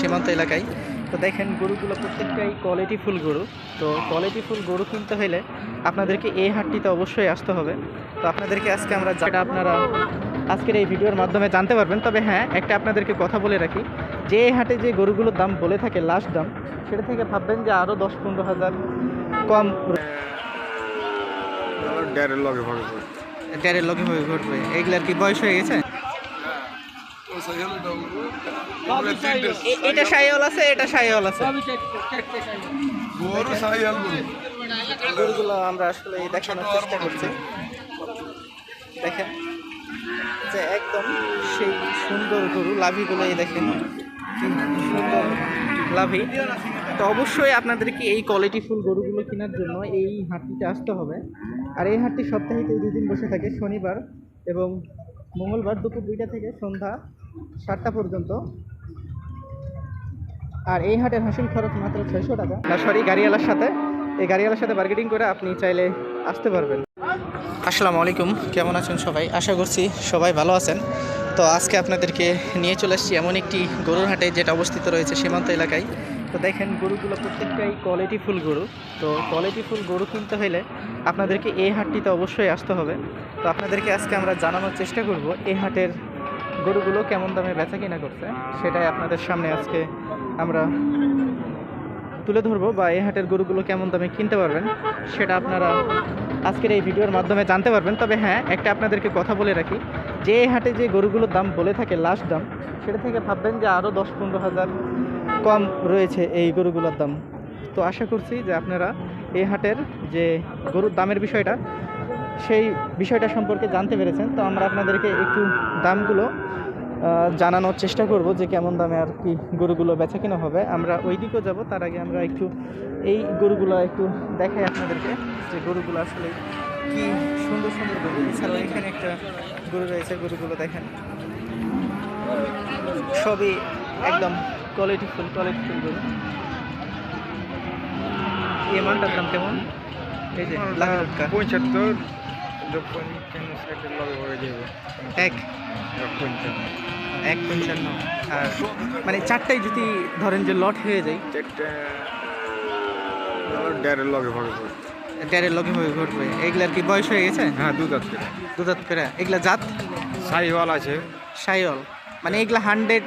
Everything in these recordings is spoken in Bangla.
সীমান্ত এলাকায়। তো দেখেন গরুগুলো প্রত্যেকটাই কোয়ালিটি ফুল গরু। তো কোয়ালিটি ফুল গরু কিনতে হলে আপনাদেরকে এই হাটটিতে অবশ্যই আসতে হবে। তো আপনাদেরকে আজকে আমরা যেটা আপনারা আজকের এই ভিডিওর মাধ্যমে জানতে পারবেন। তবে হ্যাঁ একটা আপনাদেরকে কথা বলে রাখি। যে এই হাটে যে গরুগুলোর দাম বলে থাকে লাস্ট দাম সেটা থেকে ভাববেন যে আরও দশ পনেরো হাজার কম ড্যারের লগে ভাগে পড়ে ট্যারের লগে ঘটবে কি বয়স হয়ে গেছে? এটা সাইওয়াল আছে এটা সাইওয়াল আছে। গরু সাইয়াল গরুগুলো আমরা আসলে দেখানোর চেষ্টা করছি। দেখেন যে একদম সেই সুন্দর গরু লাভিগুলো এই দেখেন। সুন্দর লাভি। তো অবশ্যই আপনাদেরকে এই কোয়ালিটি ফুল গরুগুলো কেনার জন্য এই হাটটিতে আসতে হবে। আর এই হাটটি সপ্তাহে দুই দিন বসে থাকে শনিবার এবং মঙ্গলবার দুপুর দুইটা থেকে সন্ধ্যা সাতটা পর্যন্ত। আর এই হাটের হাসিল খরচ মাত্র ছয়শো টাকা। সরি গাড়িওয়ালার সাথে। এই গাড়িওয়ালার সাথে বার্গেটিং করে আপনি চাইলে আসতে পারবেন। আসসালামু আলাইকুম, কেমন আছেন সবাই? আশা করছি সবাই ভালো আছেন। তো আজকে আপনাদেরকে নিয়ে চলে আসছি এমন একটি গরুর হাটে যেটা অবস্থিত রয়েছে সীমান্ত এলাকায়। তো দেখেন গরুগুলো প্রত্যেকটাই কোয়ালিটি ফুল গরু। তো কোয়ালিটি ফুল গরু কিনতে হলে আপনাদেরকে এই হাটটিতে অবশ্যই আসতে হবে। তো আপনাদেরকে আজকে আমরা জানানোর চেষ্টা করব এই হাটের গরুগুলো কেমন দামে বেচা কিনা করছে, সেটাই আপনাদের সামনে আজকে আমরা তুলে ধরবো বা এই হাটের গরুগুলো কেমন দামে কিনতে পারবেন, সেটা আপনারা আজকের এই ভিডিওর মাধ্যমে জানতে পারবেন। তবে হ্যাঁ একটা আপনাদেরকে কথা বলে রাখি, যে হাটে যে গরুগুলোর দাম বলে থাকে লাস্ট দাম, সেটা থেকে ভাববেন যে আরও দশ পনেরো হাজার কম রয়েছে এই গরুগুলোর দাম। তো আশা করছি যে আপনারা এই হাটের যে গরুর দামের বিষয়টা, সেই বিষয়টা সম্পর্কে জানতে পেরেছেন। তো আমরা আপনাদেরকে একটু দামগুলো জানানোর চেষ্টা করব যে কেমন দামে আর কি গরুগুলো বেচা কেনা হবে। আমরা ওই দিকেও যাব, তার আগে আমরা একটু এই গরুগুলো একটু দেখাই আপনাদেরকে যে গরুগুলো আসলে কি সুন্দর সুন্দর গরু। এছাড়াও এখানে একটা গরু রয়েছে, গরুগুলো দেখেন। সবই একদম কোয়ালিটি ফুল কোয়ালিটি ফুল গরু এই মালটার দাম কেমন? এই যে পঁচাত্তর এক? এক পঞ্চান্ন আর মানে চারটাই যদি ধরেন যে লট হয়ে যায় ড্যারের লগে ভাগে পড়ে লগে হয়ে ঘটবে এগুলার কি বয়স হয়ে গেছে? হ্যাঁ দুধ আছে দুধাত করে। এগুলা জাত? সাইওয়াল আছে। সাইওয়াল। মানে এগুলা হান্ড্রেড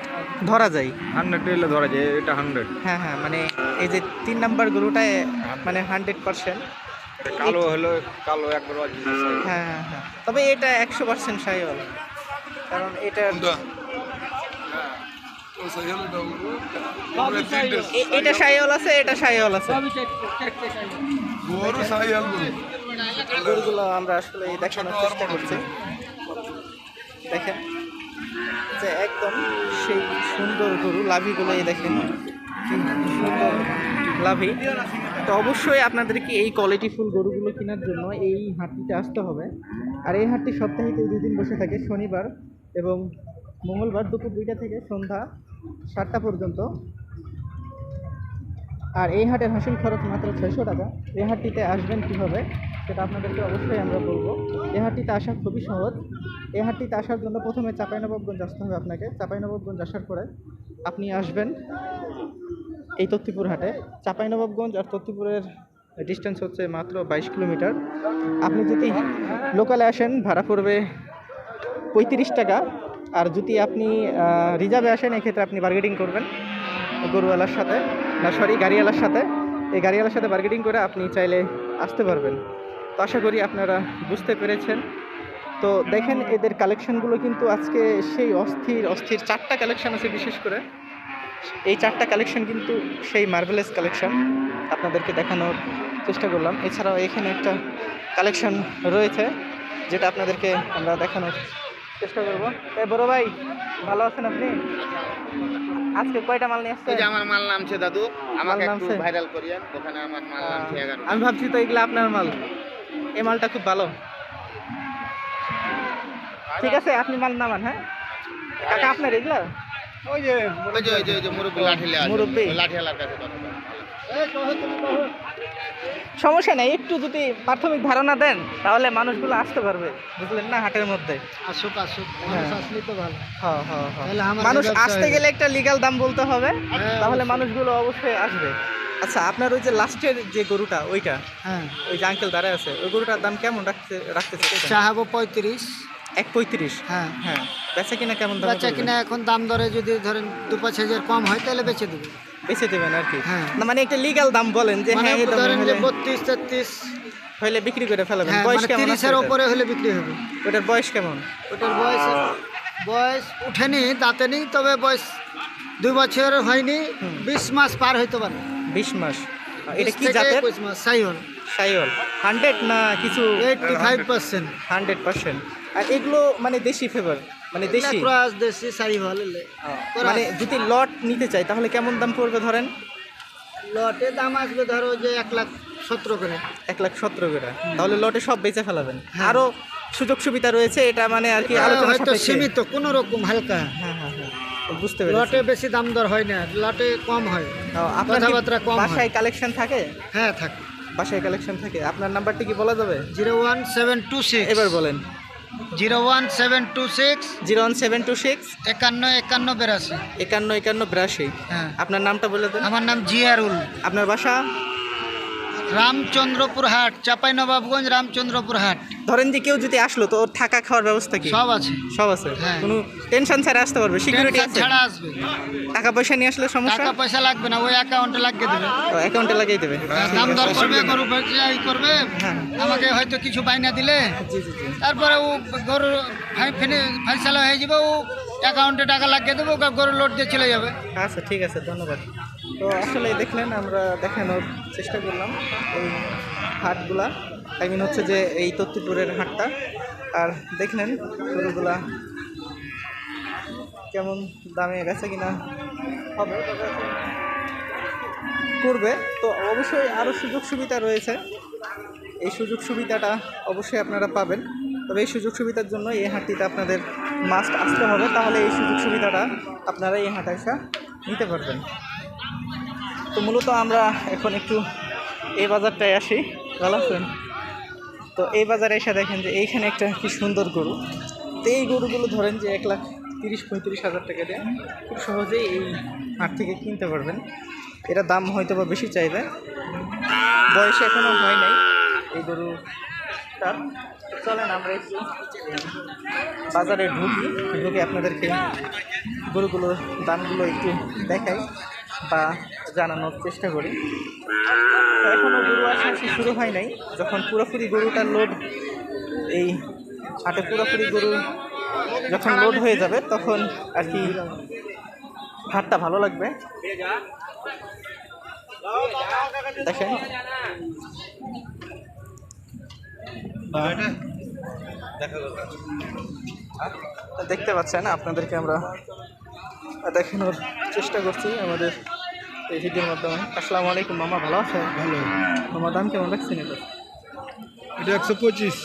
ধরা যায়। হান্ড্রেড এগুলো ধরা যায় এটা হান্ড্রেড হ্যাঁ হ্যাঁ মানে এই যে তিন নাম্বার গরুটায় মানে হান্ড্রেড পার্সেন্ট কালো হলো কালো একবার আছে হ্যাঁ হ্যাঁ হ্যাঁ তবে এটা একশো পার্সেন্ট সাইওয়াল কারণ এটা এটা সাইওয়াল আছে এটা সাইওয়াল আছে। গরু সাইয়াল গরুগুলো আমরা আসলে দেখানোর চেষ্টা করছি। দেখেন। যে একদম সেই সুন্দর গরু, লাভিগুলো এই দেখেন। সুন্দর লাভি। তো অবশ্যই আপনাদেরকে এই কোয়ালিটি ফুল গরুগুলো কেনার জন্য এই হাটটিতে আসতে হবে। আর এই হাটটি সপ্তাহে দুদিন বসে থাকে, শনিবার এবং মঙ্গলবার দুপুর দুইটা থেকে সন্ধ্যা সাতটা পর্যন্ত। আর এই হাটের হাসিল খরচ মাত্র ছয়শো টাকা। এই হাটটিতে আসবেন কীভাবে, সেটা আপনাদেরকে অবশ্যই আমরা বলব। এই হাটটিতে আসা খুবই সহজ। এই হাটটিতে আসার জন্য প্রথমে চাঁপাইনবাবগঞ্জ আসতে হবে আপনাকে। চাঁপাইনবাবগঞ্জ আসার পরে আপনি আসবেন এই তত্তিপুর হাটে। চাঁপাইনবাবগঞ্জ আর তত্তিপুরের ডিস্টেন্স হচ্ছে মাত্র বাইশ কিলোমিটার। আপনি যদি লোকালে আসেন, ভাড়া পড়বে পঁয়ত্রিশ টাকা। আর যদি আপনি রিজার্ভে আসেন, এক্ষেত্রে আপনি বার্গেটিং করবেন গরুওয়ালার সাথে। না সরি গাড়িওয়ালার সাথে। এই গাড়িওয়ালার সাথে বার্গেটিং করে আপনি চাইলে আসতে পারবেন। তো আশা করি আপনারা বুঝতে পেরেছেন। তো দেখেন, এদের কালেকশনগুলো কিন্তু আজকে সেই অস্থির অস্থির চারটা কালেকশান আছে বিশেষ করে। এই চারটা কালেকশন কিন্তু সেই মার্ভেলাস কালেকশন আপনাদেরকে দেখানোর চেষ্টা করলাম। এছাড়াও এখানে একটা কালেকশন রয়েছে, যেটা আপনাদেরকে আমরা দেখানোর চেষ্টা করব। এ বড় ভাই, ভালো আছেন আপনি? আজকে কয়টা মাল নিয়ে এই যে আমার মাল নামছে দাদু আমাকে একটু ভাইরাল করিয়েন ওখানে আমার মাল নামছে এগারো আমি ভাবছি তো এগুলো আপনার মাল। এই মালটা খুব ভালো। ঠিক আছে আপনি মাল নামান হ্যাঁ? কাকা আপনার এগুলা? ওই যে ওই যে ওই যে মুরব্বী লাঠিলে আছে। মুরব্বি? লাঠিয়ালার কাছে কথা। সমস্যা নেই একটু যদি প্রাথমিক ধারণা দেন তাহলে মানুষগুলো আসতে পারবে বুঝলেন না হাটের মধ্যে। আসুক আসুক মানুষ আসলে তো ভালো। হ্যাঁ হ্যাঁ হ্যাঁ। মানুষ আসতে গেলে একটা লিগাল দাম বলতে হবে হ্যাঁ, তাহলে মানুষগুলো অবশ্যই আসবে। আচ্ছা আপনার ওই যে লাস্টের যে গরুটা ওইটা হ্যাঁ। ওই যে আঙ্কেল দাঁড়ায় আছে ওই গরুটার দাম কেমন রাখতে রাখতেছে চাহাবো পঁয়ত্রিশ। এক পঁয়ত্রিশ? হ্যাঁ। হ্যাঁ। বেচা কিনা কেমন দাম বাচ্চা কিনা এখন দাম দরে যদি ধরেন দু পাঁচ হাজার কম হয় তাহলে বেচে দেবে। বেচে দেবেন আর কি। হ্যাঁ। না মানে একটা লিগ্যাল দাম বলেন যে মানে হ্যাঁ এই দামে ধরেন যে হলে- বত্রিশ তেত্রিশ হইলে বিক্রি করে ফেলাবেন। হ্যাঁ বয়স মানে কেমন আছে তিরিশের ওটার? ওপরে হলে বিক্রি হবে। ওটার বয়স কেমন? ওটার বয়স বয়স উঠেনি দাঁতে নেই তবে বয়স দুই বছর হয়নি। হুম। বিশ মাস পার হইতে পারে। বিশ মাস। এটা কি জাতের? 21 মাস সাইহল সাইওয়াল। হান্ড্রেড না কিছু eighty five percent. Hundred percent. আর এগুলো মানে দেশি ফেভার মানে দেশি? ক্রস দেশি সাইহল মানে যদি লট নিতে চাই তাহলে কেমন দাম পড়বে ধরেন? লটে দাম আসবে ধরো যে এক লাখ সতেরো করে। এক লাখ সতেরো করে। তাহলে লটে সব বেচে ফেলাবেন। হ্যাঁ। আরও সুযোগ সুবিধা রয়েছে এটা মানে আর কি আলোচনা হয়তো সীমিত কোনো রকম হালকা। হ্যাঁ হ্যাঁ হ্যাঁ বুঝতে পেরেছি। লটে বেশি দাম দর হয় না লটে কম হয়। আপনার কথাবার্তা কম হয়। বাসায় কালেকশন থাকে? হ্যাঁ থাকে। বাসায় কালেকশন থাকে। আপনার নাম্বারটি কি বলা যাবে? Zero one seven two six. এবার বলেন। Zero one seven two six. Zero one seven two six. একান্ন একান্ন বিরাশি। একান্ন একান্ন বিরাশি। হ্যাঁ। আপনার নামটা বলে দেন। আমার নাম জিয়ারুল। আপনার বাসা? রামচন্দ্রপুর হাট চাপাই নবাবগঞ্জ রামচন্দ্রপুর হাট। ধরেন যে কেউ যদি আসলো তো ওর থাকা খাওয়ার ব্যবস্থা কি? সব আছে। সব আছে? হ্যাঁ। কোনো টেনশন ছাড়া আসতে পারবে? সিকিউরিটি টেনশন আছে? ছাড়া আসবে। টাকা পয়সা নিয়ে আসলে সমস্যা? টাকা পয়সা লাগবে না ওই অ্যাকাউন্টে লাগিয়ে দেবে। অ্যাকাউন্টে লাগিয়ে দেবে। হ্যাঁ, দাম দর আছে। করবে গরু বেচে এই করবে। হ্যাঁ। আমাকে হয়তো কিছু বাইনা দিলে। জি জি জি। তারপরে ও গরু ফাইসালা হয়ে যাবে ও অ্যাকাউন্টে টাকা লাগিয়ে দেবে ওকে গরু লোড দিয়ে চলে যাবে। আচ্ছা ঠিক আছে ধন্যবাদ। তো আসলে দেখলেন আমরা দেখানোর চেষ্টা করলাম। এই হাটগুলা আই মিন হচ্ছে যে এই তত্তিপুরের হাটটা। আর দেখলেন গরুগুলা কেমন দামে বেচা কিনা হবে। করবে তো অবশ্যই আরও সুযোগ সুবিধা রয়েছে। এই সুযোগ সুবিধাটা অবশ্যই আপনারা পাবেন। তবে এই সুযোগ সুবিধার জন্য এই হাটটিতে আপনাদের মাস্ট আসতে হবে। তাহলে এই সুযোগ সুবিধাটা আপনারা এই হাটে এসে নিতে পারবেন। তো মূলত আমরা এখন একটু এই বাজারটায় আসি। ভালো তো এই বাজারে এসে দেখেন যে এইখানে একটা কি সুন্দর গরু। তো এই গরুগুলো ধরেন যে এক লাখ তিরিশ, পঁয়ত্রিশ হাজার টাকা দিয়ে। খুব সহজেই এই হাট থেকে কিনতে পারবেন। এটা দাম হয়তো বা বেশি চাইবে। বয়স এখনও হয় নাই এই গরুটার চলেন আমরা একটু বাজারে ঢুকি। ঢুকে আপনাদেরকে গরুগুলোর দামগুলো একটু দেখাই। বা জানানোর চেষ্টা করি। এখনও গরু আসা আসি শুরু হয় নাই। যখন পুরোপুরি গরুটার লোড এই হাটে পুরোপুরি গরু যখন লোড হয়ে যাবে, তখন আর কি হাটটা ভালো লাগবে। দেখেন। দেখতে পাচ্ছেন, আপনাদেরকে আমরা দেখানোর চেষ্টা করছি আমাদের এই ভিডিওর মাধ্যমে। আসসালামু আলাইকুম মামা ভালো আছেন? ভালো। মামা দাম কেমন রাখছেন এটা এটা একশো পঁচিশ।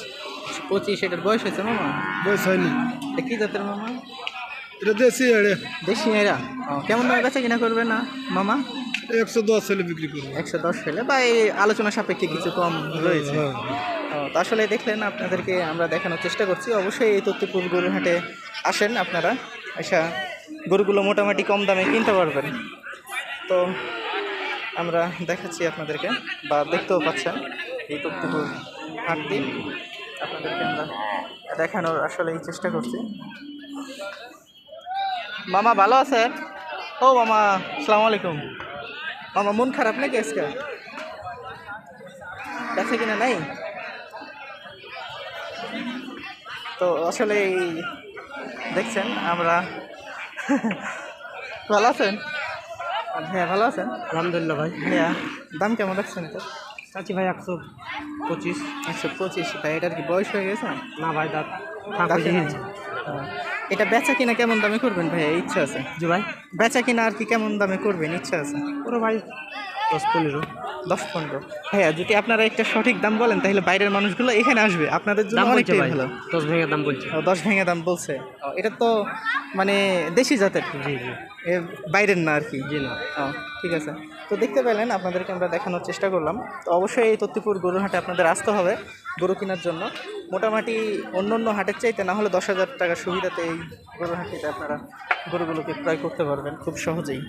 পঁচিশ এটার বয়স হয়েছে মামা? বয়স হয়নি। এটা কি জাতের মামা? এটা দেশি এড়ে। দেশি এরা কেমন দামে বেচা কিনা করবে না মামা? একশো দশ হলে বিক্রি করব। একশো দশ ফেলে বা এই আলোচনা সাপেক্ষে কিছু কম রয়েছে। হ্যাঁ, তো আসলে দেখলেন আপনাদেরকে আমরা দেখানোর চেষ্টা করছি। অবশ্যই এই তত্ত্বপুর গরুর হাটে আসেন আপনারা। আচ্ছা গরুগুলো মোটামুটি কম দামে কিনতে পারবেন। তো আমরা দেখাচ্ছি আপনাদেরকে বা দেখতেও পাচ্ছেন এই তত্ত্বপুর হাটটি আপনাদেরকে আমরা দেখানোর আসলে এই চেষ্টা করছি। মামা ভালো আছেন ও মামা, আসসালামু আলাইকুম। মামা, মন খারাপ নাকি আজকে? কাছে কিনা নাই? তো আসলে দেখছেন, আমরা ভালো আছেন? হ্যাঁ ভালো আছেন? আলহামদুলিল্লাহ ভাই। হ্যাঁ দাম কেমন রাখছেন এটা? চাচি ভাই একশো পঁচিশ। একশো পঁচিশ। ভাই এটার কি বয়স হয়ে গেছে? না ভাই দাঁত? ও, এটা বেচা কিনা কেমন দামে করবেন ভাই ইচ্ছা আছে। জি ভাই। বেচা কিনা আর কি কেমন দামে করবেন? ইচ্ছা আছে। পুরো ভাই দশ পনেরো দশ পনেরো। হ্যাঁ যদি আপনারা একটা সঠিক দাম বলেন তাহলে বাইরের মানুষগুলো এখানে আসবে। আপনাদের জন্য অনেকটাই ভালো। দশ ভেঙে দাম বলছে। দশ ভেঙে দাম বলছে। এটা তো মানে দেশি জাতের। জি জি। বাইরের না আর কি। জি না। ঠিক আছে। তো দেখতে পেলেন আপনাদেরকে আমরা দেখানোর চেষ্টা করলাম। তো অবশ্যই এই তত্তিপুর গরুর হাটে আপনাদের আসতে হবে গরু কেনার জন্য। মোটামুটি অন্য অন্য হাটের চাইতে না হলে দশ হাজার টাকার সুবিধাতে এই গরুর হাটিতে আপনারা গরুগুলোকে ক্রয় করতে পারবেন খুব সহজেই।